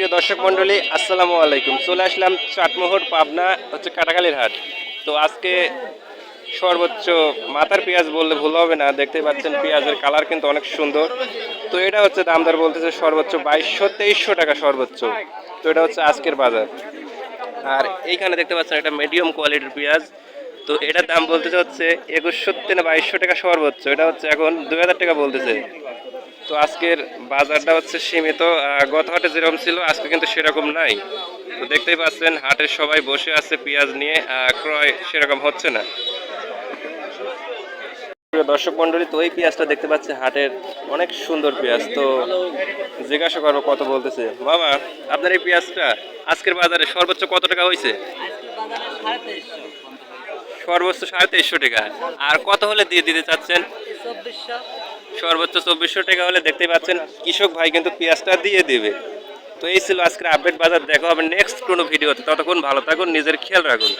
প্রিয় দর্শক মণ্ডলী, আসসালামু আলাইকুম। চলে আসলাম চাটমোহর পাবনা, হচ্ছে কাটাখালীর হাট। তো আজকে সর্বোচ্চ মাথার পেঁয়াজ বললে ভুল হবে না, দেখতে পাচ্ছেন পেঁয়াজের কালার কিন্তু অনেক সুন্দর। তো এটা হচ্ছে দামদার বলতেছে সর্বোচ্চ বাইশশো তেইশশো টাকা সর্বোচ্চ। তো এটা হচ্ছে আজকের বাজার। আর এইখানে দেখতে পাচ্ছেন একটা মিডিয়াম কোয়ালিটির পেঁয়াজ। তো এটার দাম বলতেছে হচ্ছে একুশশো থেকে বাইশশো টাকা সর্বোচ্চ। এটা হচ্ছে এখন দুই হাজার টাকা বলতেছে। তো আজকের বাজারটা হচ্ছে সীমিত গত হাটে যেরকম ছিল, আজকে কিন্তু সেরকম নাই। তো দেখতেই পাচ্ছেন, হাটে সবাই বসে আছে পেঁয়াজ নিয়ে ক্রয় সেরকম হচ্ছে না। দর্শক মন্ডলী তো এই পেঁয়াজটা দেখতে পাচ্ছি হাটের অনেক সুন্দর পেঁয়াজ। তো জিজ্ঞাসা করব কত বলতেছে। বাবা আপনার এই পেঁয়াজটা আজকের বাজারে সর্বোচ্চ কত টাকা হয়েছে? সর্বোচ্চ সাড়ে তেইশশো টাকা। আর কত হলে দিয়ে দিতে চাচ্ছেন? সর্বোচ্চ চব্বিশশো টাকা হলে দেখতে পাচ্ছেন, কৃষক ভাই কিন্তু পেঁয়াজটা দিয়ে দেবে। তো এই ছিল আজকের আপডেট বাজার দেখা হবে নেক্সট কোনো ভিডিওতে ততক্ষণ ভালো থাকুন, নিজের খেয়াল রাখুন।